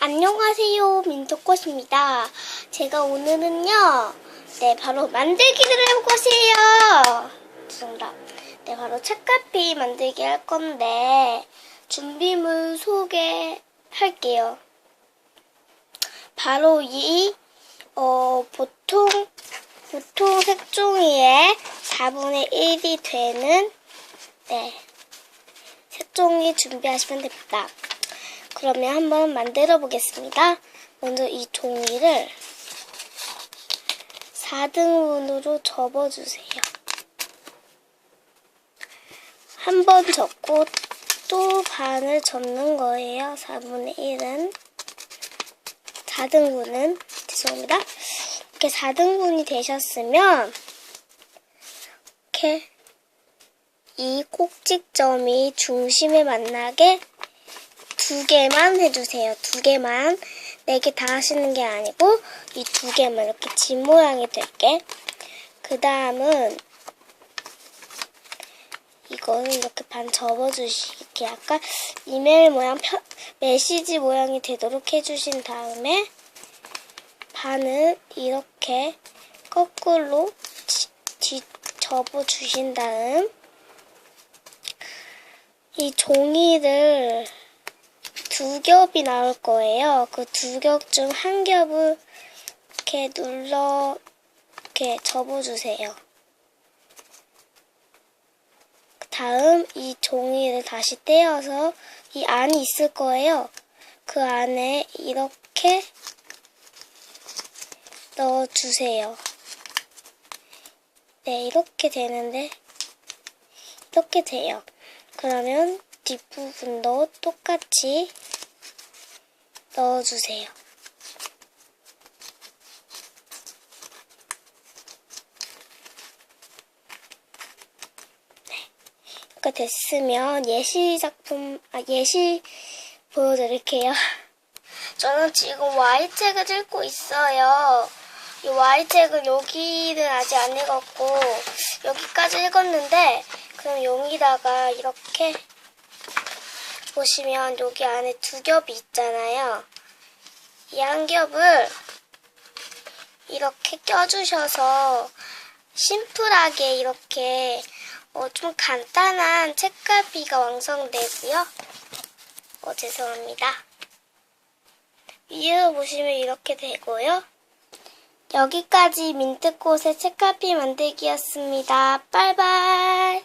안녕하세요. 민트꽃입니다. 제가 오늘은요, 네, 바로 만들기를 할 것이에요. 죄송합니다. 네, 바로 책갈피 만들기 할 건데, 준비물 소개할게요. 바로 이, 어, 보통, 보통 색종이의 4분의 1이 되는, 네, 색종이 준비하시면 됩니다. 그러면 한번 만들어 보겠습니다. 먼저 이 종이를 4등분으로 접어주세요. 한 번 접고 또 반을 접는 거예요. 4분의 1은. 4등분은. 죄송합니다. 이렇게 4등분이 되셨으면, 이렇게 이 꼭지점이 중심에 만나게 두 개만 해주세요. 두 개만. 네 개 다 하시는 게 아니고, 이 두 개만 이렇게 집 모양이 될게. 그 다음은, 이거는 이렇게 반 접어주시게 약간 이메일 모양, 편, 메시지 모양이 되도록 해주신 다음에, 반을 이렇게 거꾸로 지- 뒤 접어주신 다음, 이 종이를 두 겹이 나올 거예요. 그 두 겹 중 한 겹을 이렇게 눌러 이렇게 접어주세요. 그 다음 이 종이를 다시 떼어서 이 안이 있을 거예요. 그 안에 이렇게 넣어주세요. 네, 이렇게 되는데 이렇게 돼요. 그러면 뒷부분도 똑같이 넣어주세요. 네. 이렇게 됐으면 예시 작품, 아, 예시 보여드릴게요. 저는 지금 Y책을 읽고 있어요. 이 Y책은 여기는 아직 안 읽었고, 여기까지 읽었는데, 그럼 여기다가 이렇게 보시면 여기 안에 두 겹이 있잖아요. 이 한 겹을 이렇게 껴주셔서 심플하게 이렇게 어, 좀 간단한 책갈피가 완성되고요. 어, 죄송합니다. 위에 보시면 이렇게 되고요. 여기까지 민트꽃의 책갈피 만들기였습니다. 빠이빠이.